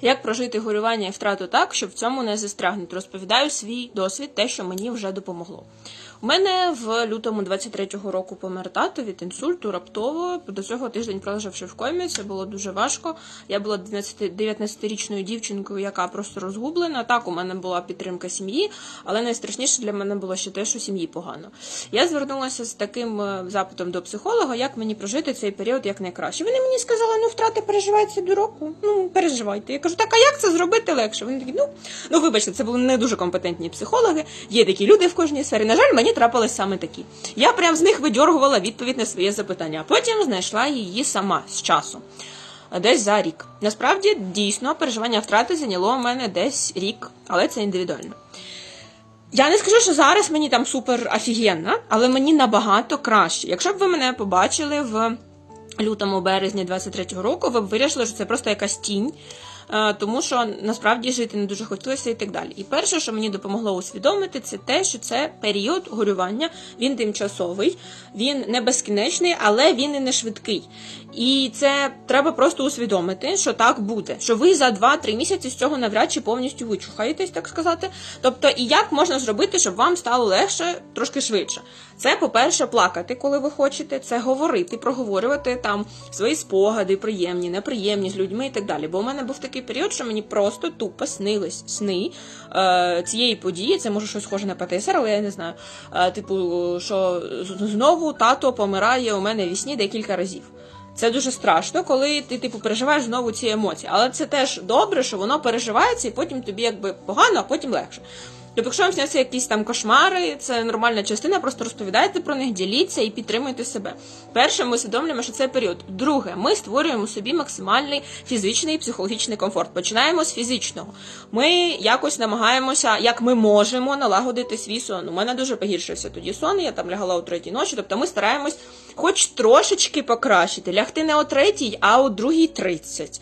Як прожити горювання і втрату так, щоб в цьому не застрягнути? Розповідаю свій досвід, те, що мені вже допомогло. У мене в лютому 23-го року помер тато від інсульту раптово. До цього тиждень пролежавши в комі. Це було дуже важко. Я була 19-річною дівчинкою, яка просто розгублена. Так, у мене була підтримка сім'ї, але найстрашніше для мене було ще те, що сім'ї погано. Я звернулася з таким е, запитом до психолога, як мені прожити цей період як найкраще. Вони мені сказали, ну втрати переживається до року. Ну переживайте. Кажу, так а як це зробити легше? Вони такі, ну ну вибачте, це були не дуже компетентні психологи. Є такі люди в кожній сфері. На жаль, мені трапились саме такі. Я прям з них видьоргувала відповідь на своє запитання. а Потім знайшла її сама з часом. Десь за рік. Насправді, дійсно, переживання втрати зайняло у мене десь рік, але це індивідуально. Я не скажу, що зараз мені там супер офігенно, але мені набагато краще. Якщо б ви мене побачили в лютому березні 23-го року, ви б вирішили, що це просто якась тінь. Е, Тому що насправді жити не дуже хотілося і так далі. І перше, що мені допомогло усвідомити, це те, що це період горювання, він тимчасовий, він не безкінечний, але він і не швидкий. І це треба просто усвідомити, що так буде. Що ви за 2-3 місяці з цього навряд чи повністю вичухаєтесь, так сказати. Тобто, і як можна зробити, щоб вам стало легше трошки швидше? Це, по-перше, плакати, коли ви хочете, це говорити, проговорювати там свої спогади, приємні, неприємні з людьми і так далі. Бо у мене був такий період, що мені просто тупо снились сни е, цієї події. Це може щось схоже на ПТСР, але я не знаю. Е, типу, що знову тато помирає у мене в вісні декілька разів. Це дуже страшно, коли ти типу переживаєш знову ці емоції. Але це теж добре, що воно переживається, і потім тобі якби погано, а потім легше. Тобто, якщо вам сняться якісь там кошмари, це нормальна частина, просто розповідайте про них, діліться і підтримуйте себе. Перше, ми усвідомлюємо, що це період. Друге, ми створюємо собі максимальний фізичний і психологічний комфорт. Починаємо з фізичного. Ми якось намагаємося, як ми можемо, налагодити свій сон. У мене дуже погіршився тоді сон, я там лягала о третій ночі. Тобто ми стараємось хоч трошечки покращити. Лягти не о третій, а о другій тридцять.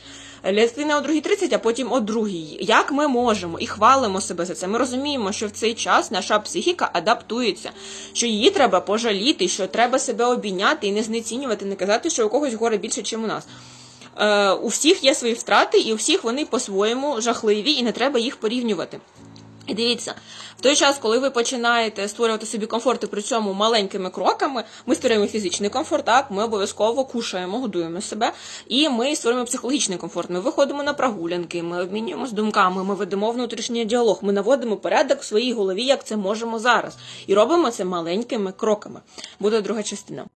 Лягти не о 2.30, а потім о 2. Як ми можемо і хвалимо себе за це. Ми розуміємо, що в цей час наша психіка адаптується, що її треба пожаліти, що треба себе обійняти і не знецінювати, не казати, що у когось горе більше, ніж у нас. Е, у всіх є свої втрати, і у всіх вони по-своєму жахливі, і не треба їх порівнювати. І дивіться, в той час, коли ви починаєте створювати собі комфорт і при цьому маленькими кроками, ми створюємо фізичний комфорт, так, ми обов'язково кушаємо, годуємо себе, і ми створюємо психологічний комфорт. Ми виходимо на прогулянки, ми обмінюємося думками, ми ведемо внутрішній діалог, ми наводимо порядок в своїй голові, як це можемо зараз. І робимо це маленькими кроками. Буде друга частина.